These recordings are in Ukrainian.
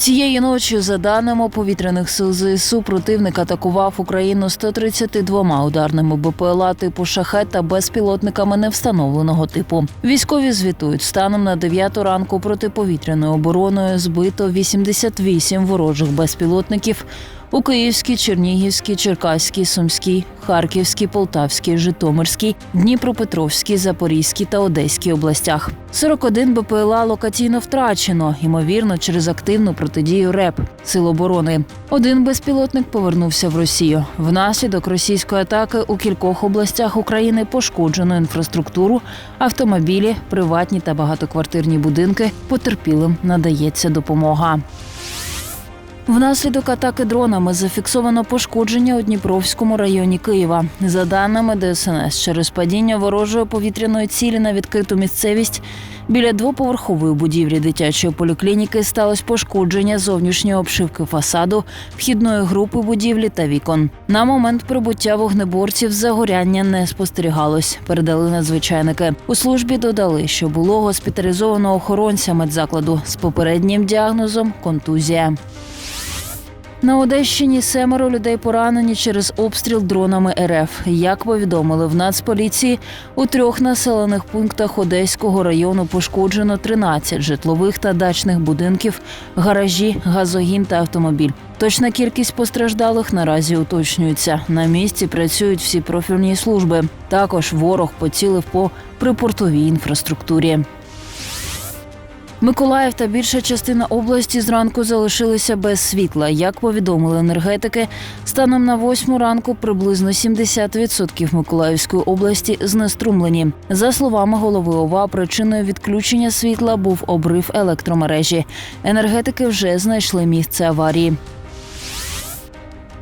Цієї ночі, за даними повітряних сил ЗСУ, противник атакував Україну 132 ударними БПЛА типу шахет та безпілотниками невстановленого типу. Військові звітують станом на 9 ранку протиповітряною обороною збито 88 ворожих безпілотників у Київській, Чернігівській, Черкаській, Сумській, Харківській, Полтавській, Житомирській, Дніпропетровській, Запорізькій та Одеській областях. 41 БПЛА локаційно втрачено, ймовірно, через активну протидію РЕП Сил оборони. Один безпілотник повернувся в Росію. Внаслідок російської атаки у кількох областях України пошкоджено інфраструктуру, автомобілі, приватні та багатоквартирні будинки. Потерпілим надається допомога. Внаслідок атаки дронами зафіксовано пошкодження у Дніпровському районі Києва. За даними ДСНС, через падіння ворожої повітряної цілі на відкриту місцевість біля двоповерхової будівлі дитячої поліклініки сталося пошкодження зовнішньої обшивки фасаду, вхідної групи будівлі та вікон. На момент прибуття вогнеборців загоряння не спостерігалось. Передали надзвичайники. У службі додали, що було госпіталізовано охоронця медзакладу з попереднім діагнозом контузія. На Одещині семеро людей поранені через обстріл дронами РФ. Як повідомили в Нацполіції, у трьох населених пунктах Одеського району пошкоджено 13 житлових та дачних будинків, гаражі, газогін та автомобіль. Точна кількість постраждалих наразі уточнюється. На місці працюють всі профільні служби. Також ворог поцілив по припортовій інфраструктурі. Миколаїв та більша частина області зранку залишилися без світла. Як повідомили енергетики, станом на восьму ранку приблизно 70% Миколаївської області знеструмлені. За словами голови ОВА, причиною відключення світла був обрив електромережі. Енергетики вже знайшли місце аварії.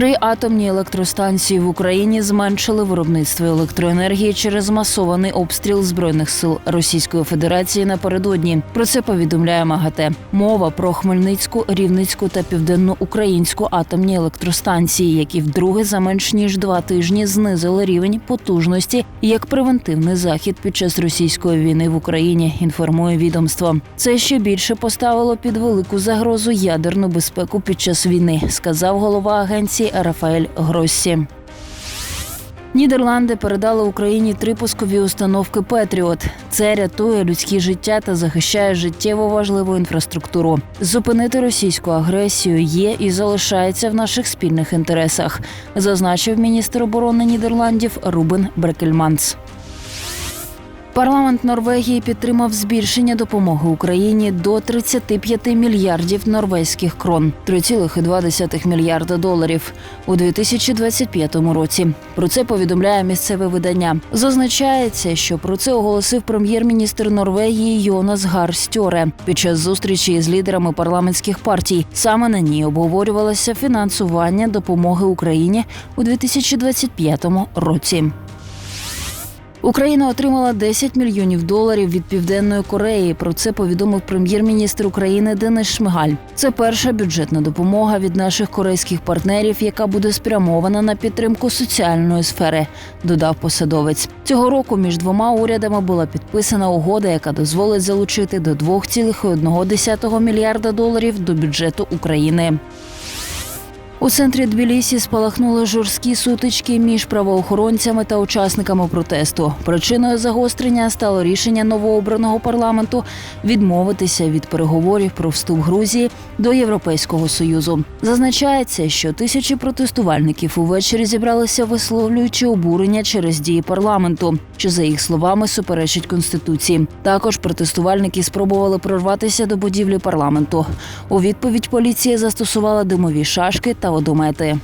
Три атомні електростанції в Україні зменшили виробництво електроенергії через масований обстріл збройних сил Російської Федерації напередодні. Про це повідомляє МАГАТЕ. Мова про Хмельницьку, Рівницьку та Південноукраїнську атомні електростанції, які вдруге за менш ніж два тижні знизили рівень потужності як превентивний захід під час російської війни в Україні. Інформує відомство. Це ще більше поставило під велику загрозу ядерну безпеку під час війни, сказав голова агенції Рафаель Гроссі. Нідерланди передали Україні три пускові установки Петріот. Це рятує людські життя та захищає життєво важливу інфраструктуру. Зупинити російську агресію є і залишається в наших спільних інтересах, зазначив міністр оборони Нідерландів Рубен Брекельманц. Парламент Норвегії підтримав збільшення допомоги Україні до 35 мільярдів норвезьких крон 3,2 мільярда доларів у 2025 році. Про це повідомляє місцеве видання. Зазначається, що про це оголосив прем'єр-міністр Норвегії Йонас Гар Стьоре під час зустрічі з лідерами парламентських партій. Саме на ній обговорювалося фінансування допомоги Україні у 2025 році. Україна отримала 10 мільйонів доларів від південної Кореї. Про це повідомив прем'єр-міністр України Денис Шмигаль. Це перша бюджетна допомога від наших корейських партнерів, яка буде спрямована на підтримку соціальної сфери. Додав посадовець. Цього року між двома урядами була підписана угода, яка дозволить залучити до 2,1 мільярда доларів до бюджету України. У центрі Тбілісі спалахнули жорсткі сутички між правоохоронцями та учасниками протесту. Причиною загострення стало рішення новообраного парламенту відмовитися від переговорів про вступ Грузії до Європейського союзу. Зазначається, що тисячі протестувальників увечері зібралися, висловлюючи обурення через дії парламенту, що за їх словами суперечить конституції. Також протестувальники спробували прорватися до будівлі парламенту. У відповідь поліція застосувала димові шашки та водомети.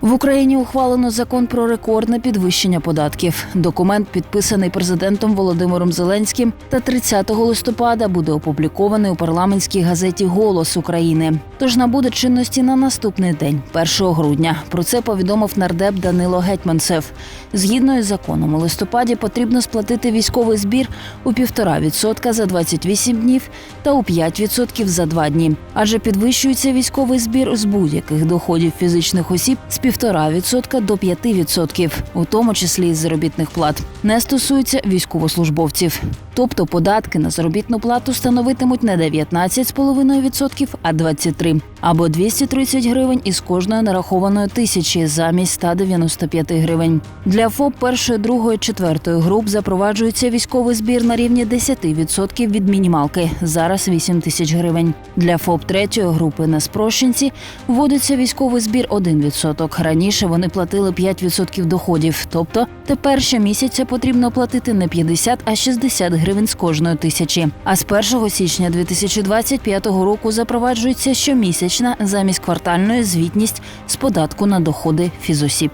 В Україні ухвалено закон про рекордне підвищення податків. Документ підписаний президентом Володимиром Зеленським та 30 листопада буде опублікований у парламентській газеті Голос України. Тож набуде чинності на наступний день, 1 грудня. Про це повідомив нардеп Данило Гетьманцев. Згідно із законом, у листопаді потрібно сплатити військовий збір у 1,5% за 28 днів та у 5% за 2 дні. Адже підвищується військовий збір з будь-яких доходів фізичних осіб з 1,5% до 5%, у тому числі із заробітних плат. Не стосується військовослужбовців. Тобто податки на заробітну плату становитимуть не 19,5%, а 23% або 230 гривень із кожної нарахованої тисячі замість 195 гривень. Для ФОП першої, другої, четвертої груп запроваджується військовий збір на рівні 10% від мінімалки. Зараз 8 тисяч гривень. Для ФОП третьої групи на спрощенці вводиться військовий збір 1%. Раніше вони платили 5% доходів. Тобто тепер щомісяця потрібно платити не 50, а 60 гривень з кожної тисячі. А з 1 січня 2025 року запроваджується щомісячна замість квартальної звітність з податку на доходи фізосіб.